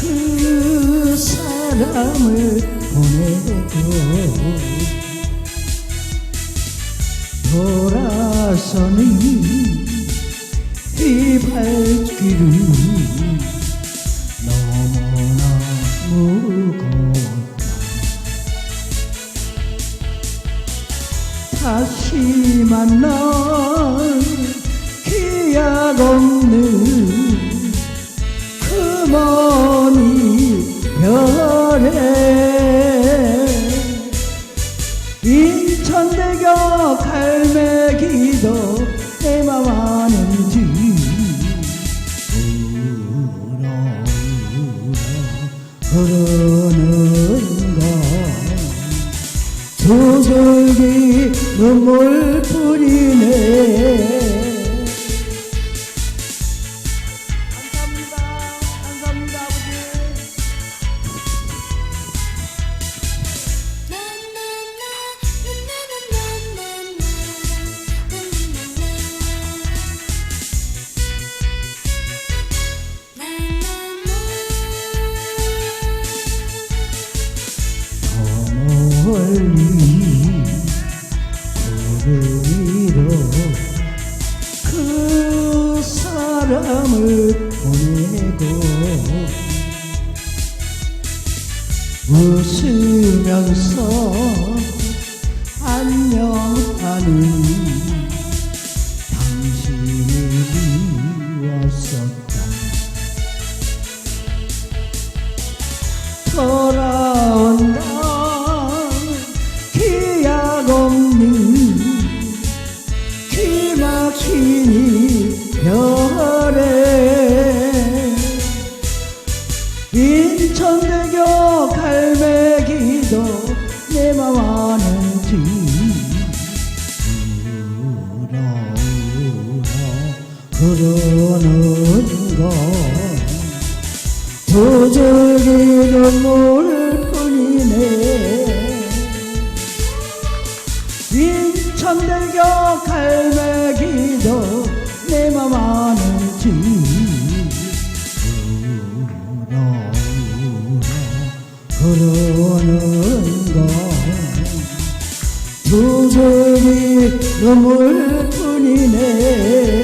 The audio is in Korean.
그 사람을 보내고 돌아서는 이 발길은 너무나 무겁다. 다시 만날 기약 없는 그먼 이별에 인천대교 갈매기도 내 맘 아는지. 울어 울어 흐르는가. 두 줄기 눈물 뿌리네 사람을 보내고 웃으면서 안녕하는 왔었다. 돌아 부르는 것 부족이 눈물 뿐이네 인천대교 갈매기도 내 맘 아는지 울어 울어 부르는 것 부족이 눈물 뿐이네